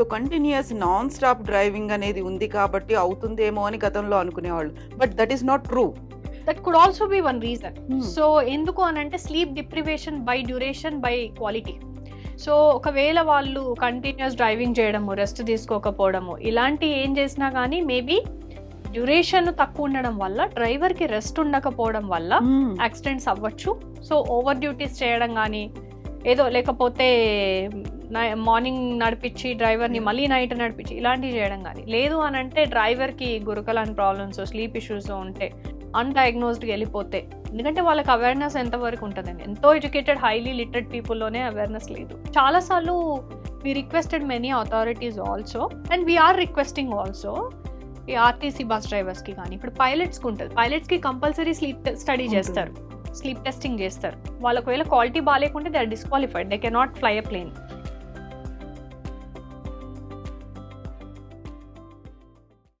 So continuous non stop driving అనేది ఉంది కాబట్టి అవుతుందేమో అని గతంలో అనుకునేవాళ్ళు. But that is not true that could also be one reason Hmm. So ఎందుకు అని అంటే sleep deprivation by duration by quality so ఒకవేళ వాళ్ళు కంటిన్యూస్ డ్రైవింగ్ చేయడము రెస్ట్ తీసుకోకపోవడము ఇలాంటి ఏం చేసినా కానీ మేబీ డ్యూరేషన్ తక్కువ ఉండడం వల్ల డ్రైవర్కి రెస్ట్ ఉండకపోవడం వల్ల Hmm. యాక్సిడెంట్స్ అవ్వచ్చు. సో ఓవర్ డ్యూటీస్ చేయడం కానీ ఏదో లేకపోతే మార్నింగ్ నడిపించి డ్రైవర్ని మళ్ళీ నైట్ నడిపించి ఇలాంటివి చేయడం కానీ లేదు అని అంటే డ్రైవర్కి గురకలాంటి ప్రాబ్లమ్స్ స్లీప్ ఇష్యూస్ ఉంటే అన్డయాగ్నోస్డ్కి వెళ్ళిపోతే ఎందుకంటే వాళ్ళకి అవేర్నెస్ ఎంతవరకు ఉంటుందండి. ఎంతో ఎడ్యుకేటెడ్ హైలీ లిటరెడ్ పీపుల్లోనే అవేర్నెస్ లేదు. చాలాసార్లు we requested many authorities also and we are requesting also ఈ ఆర్టీసీ బస్ డ్రైవర్స్కి కానీ ఇప్పుడు పైలట్స్కి ఉంటుంది. పైలట్స్కి కంపల్సరీ స్లీప్ స్టడీ. చేస్తారు. స్లీప్ టెస్టింగ్ చేస్తారు. వాళ్ళు ఒకవేళ quality బాగాలేకుంటే they are disqualified. They cannot fly a plane.